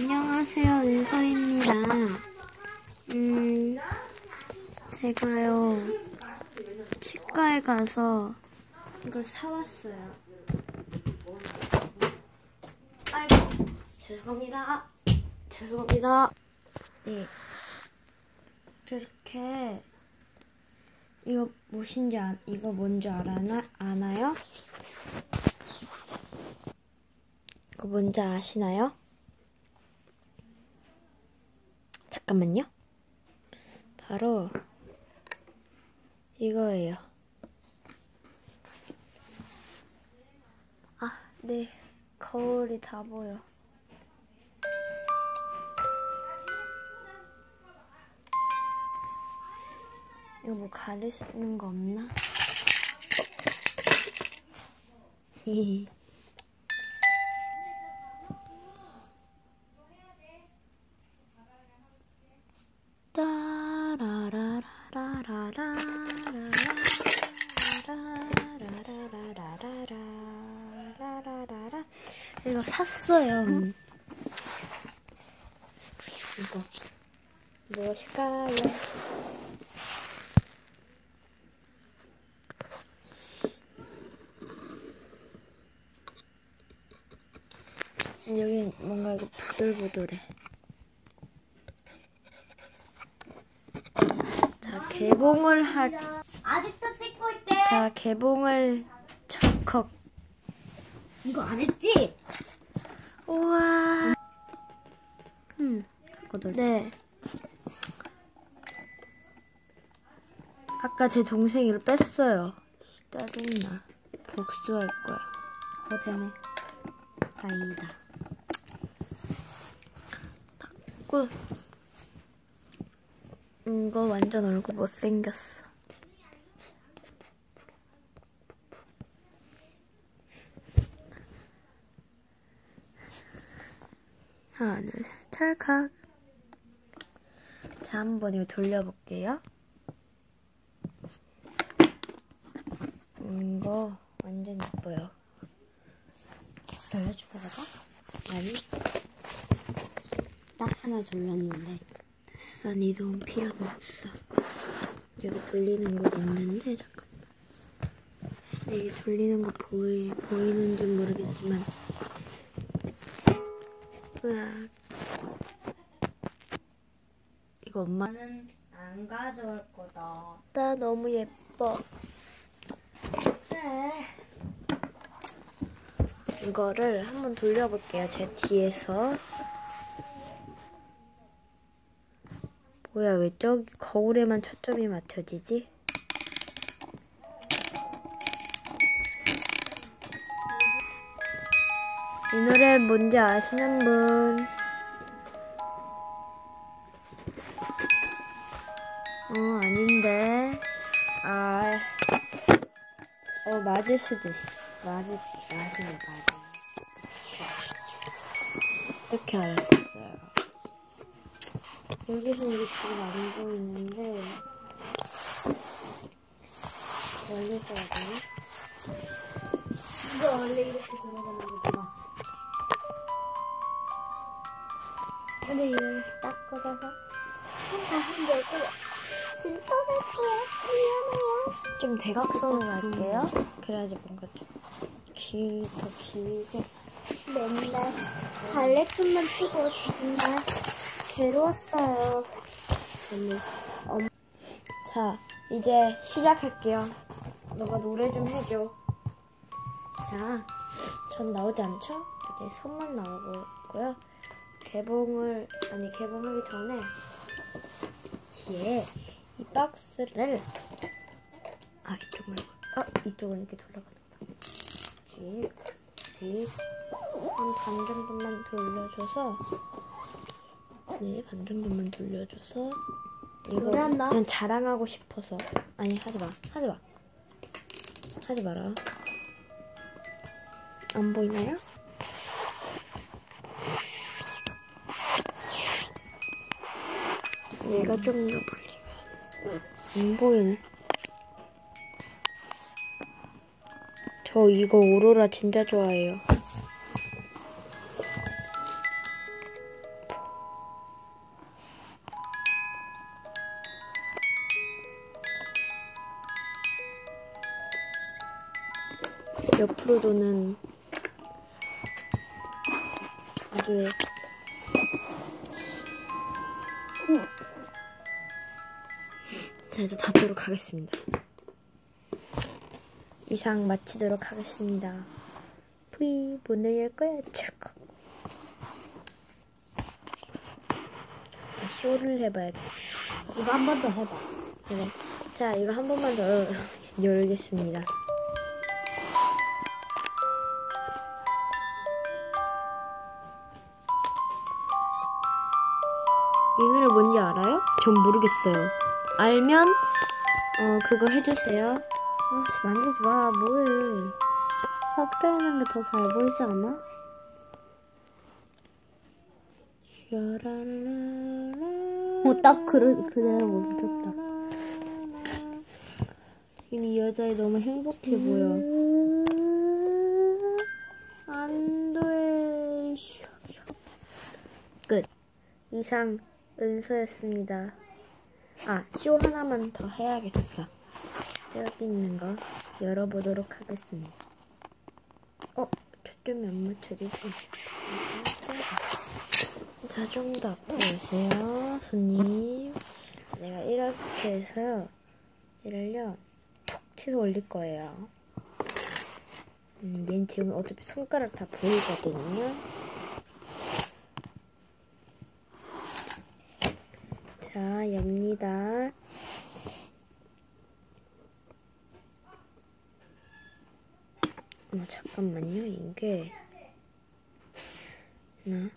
안녕하세요, 은서입니다. 음, 제가요, 치과에 가서 이걸 사왔어요. 아이고, 죄송합니다. 죄송합니다. 네. 이렇게, 이거 무엇인지, 아, 이거 뭔지 알아나, 아나요? 이거 뭔지 아시나요? 잠깐만요. 바로 이거예요. 아, 네. 거울이 다 보여. 이거 뭐 가리는 거 없나? 히히. 이거 무엇일까요? 여기 뭔가 이거 부들부들해. 자, 개봉을 하, 아직도 찍고 있대. 자, 개봉을 척컥. 이거 안 했지? 우와. 음, 네. 아까 제 동생이 를 뺐어요. 짜증나. 복수할 거야. 어, 되네. 다행이다. 닦고. 이거 완전 얼굴 못생겼어. 하나, 둘, 셋, 찰칵. 자, 한번 이거 돌려볼게요. 음, 이거 완전 예뻐요. 돌려주고 가자. 아니, 딱 하나 돌렸는데. 됐어. 네 도움 필요가 없어. 여기 돌리는 곳 있는데, 잠깐만. 근데 이게 돌리는 거 보이, 보이는지 모르겠지만. 으악. 이거 엄마. 나는 안 가져올 거다. 나 너무 예뻐. 그래. 이거를 한번 돌려볼게요. 제 뒤에서. 뭐야, 왜 저기 거울에만 초점이 맞춰지지? 이 노래 뭔지 아시는 분? 어, 아닌데. 아, 어, 맞을 수도 있어. 맞을, 맞아요, 맞아요. 어떻게 알았어요? 여기서 우리 지금 안 보이는데, 써야 되나? 이거 원래 이렇게 돌아가는 거 근데 이걸 딱 꽂아서 낼 거야. 진짜 낼 거야. 미안해요. 좀 대각선으로 할게요. 그래야지 뭔가 좀 길, 더 길게. 맨날 발레춤만 추고 정말 괴로웠어요. 저는 엄... 자, 이제 시작할게요. 너가 노래 좀 해줘. 자, 전 나오지 않죠? 이제 손만 나오고 있고요. 개봉을, 아니, 개봉하기 전에 뒤에 이 박스를 아, 이쪽 말고. 아, 이쪽은 이렇게 돌아가는구나. 뒤, 뒤. 한반 정도만 돌려줘서 네, 반 정도만 돌려줘서 이거. 그냥 자랑하고 싶어서 아니 하지 마, 하지 마, 하지 마라. 안 보이나요? 얘가 음. 좀더 벌리면 안 보이네. 저 이거 오로라 진짜 좋아해요. 옆으로 도는 부조의 응. 음. 자 이제 닫도록 하겠습니다. 이상 마치도록 하겠습니다. 뿌이 문을 열 거야. 촥. 쇼를 해봐야겠다. 이거 한 번 더 해봐. 그래. 자, 이거 한 번만 더 열겠습니다. 이 노래 뭔지 알아요? 전 모르겠어요. 알면 어 그거 해주세요. 아씨 만지지 마, 뭐해? 확대하는 게 더 잘 보이지 않아? 샤라라라. 어, 딱 그, 그대로 멈췄다. 지금 이 여자애 너무 행복해 보여. 안 돼. 끝. 이상 은서였습니다. 아, 쇼 하나만 더 해야겠다. 저기 있는 거 열어보도록 하겠습니다. 어, 초점이 안 맞춰지지? 자, 좀 더 앞으로 오세요, 손님. 내가 이렇게 해서요. 얘를요, 톡 치서 올릴 거예요. 음, 얘는 지금 어차피 손가락 다 보이거든요. 자, 엽니다. 어, 잠깐만요. 이게 하나,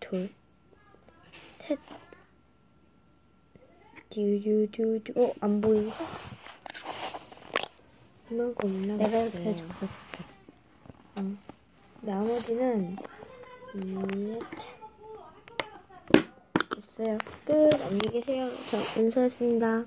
둘, 셋. 듀듀듀듀. 어, 안 보이고. 이만큼 올라갔어요. 내가 이렇게 때. 어. 나머지는 이렇게 됐어요. 끝. 안녕히 계세요. 저 은서였습니다.